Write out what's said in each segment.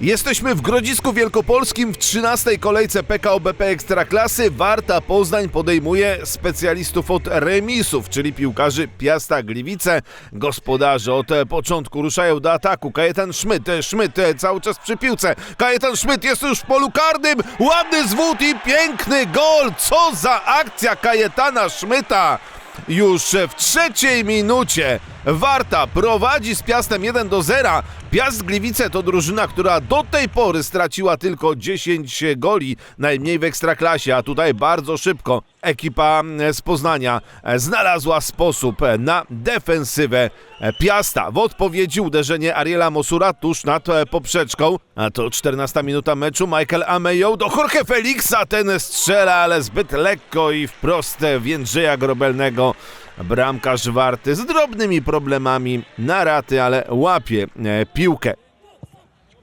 Jesteśmy w Grodzisku Wielkopolskim w 13. kolejce PKO BP Ekstraklasy. Warta Poznań podejmuje specjalistów od remisów, czyli piłkarzy Piasta Gliwice. Gospodarze od początku ruszają do ataku. Kajetan Szmyt, Szmyt cały czas przy piłce. Kajetan Szmyt jest już w polu karnym. Ładny zwód i piękny gol. Co za akcja Kajetana Szmyta. Już w trzeciej minucie Warta prowadzi z Piastem 1 do 0. Piast Gliwice to drużyna, która do tej pory straciła tylko 10 goli, najmniej w Ekstraklasie, a tutaj bardzo szybko ekipa z Poznania znalazła sposób na defensywę Piasta. W odpowiedzi uderzenie Ariela Mosura tuż nad poprzeczką, a to 14 minuta meczu. Michael Amejo do Jorge Felixa, ten strzela, ale zbyt lekko i wprost w Jędrzeja Grobelnego. Bramkarz warty z drobnymi problemami na raty, ale łapie e, piłkę.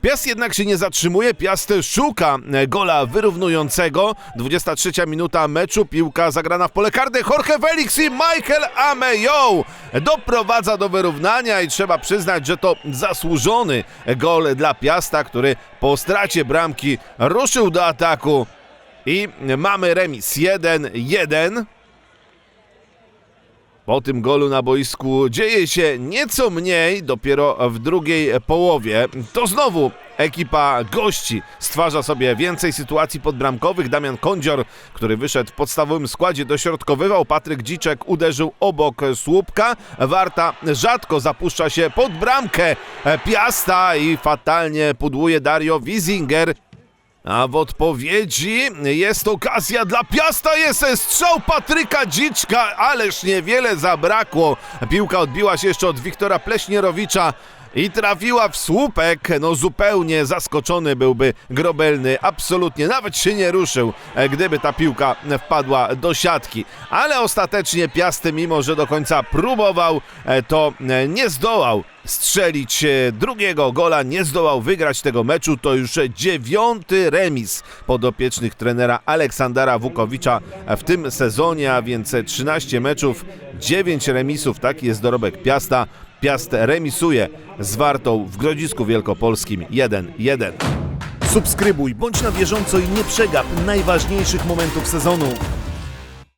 Piast jednak się nie zatrzymuje, Piast szuka e, gola wyrównującego. 23 minuta meczu, piłka zagrana w pole karne. Jorge Felix i Michael Amejo doprowadza do wyrównania i trzeba przyznać, że to zasłużony gol dla Piasta, który po stracie bramki ruszył do ataku i mamy remis 1-1. Po tym golu na boisku dzieje się nieco mniej, dopiero w drugiej połowie. To znowu ekipa gości stwarza sobie więcej sytuacji podbramkowych. Damian Kądzior, który wyszedł w podstawowym składzie, dośrodkowywał. Patryk Dziczek uderzył obok słupka. Warta rzadko zapuszcza się pod bramkę Piasta i fatalnie pudłuje Dario Wiesinger. A w odpowiedzi jest okazja dla Piasta, jest strzał Patryka Dziczka, ależ niewiele zabrakło. Piłka odbiła się jeszcze od Wiktora Pleśnierowicza i trafiła w słupek. No zupełnie zaskoczony byłby Grobelny, absolutnie, nawet się nie ruszył, gdyby ta piłka wpadła do siatki. Ale ostatecznie Piasty, mimo że do końca próbował, to nie zdołał strzelić drugiego gola, nie zdołał wygrać tego meczu. To już dziewiąty remis podopiecznych trenera Aleksandra Wukowicza w tym sezonie, a więc 13 meczów, 9 remisów. Taki jest dorobek Piasta. Piast remisuje z Wartą w Grodzisku Wielkopolskim 1-1. Subskrybuj, bądź na bieżąco i nie przegap najważniejszych momentów sezonu.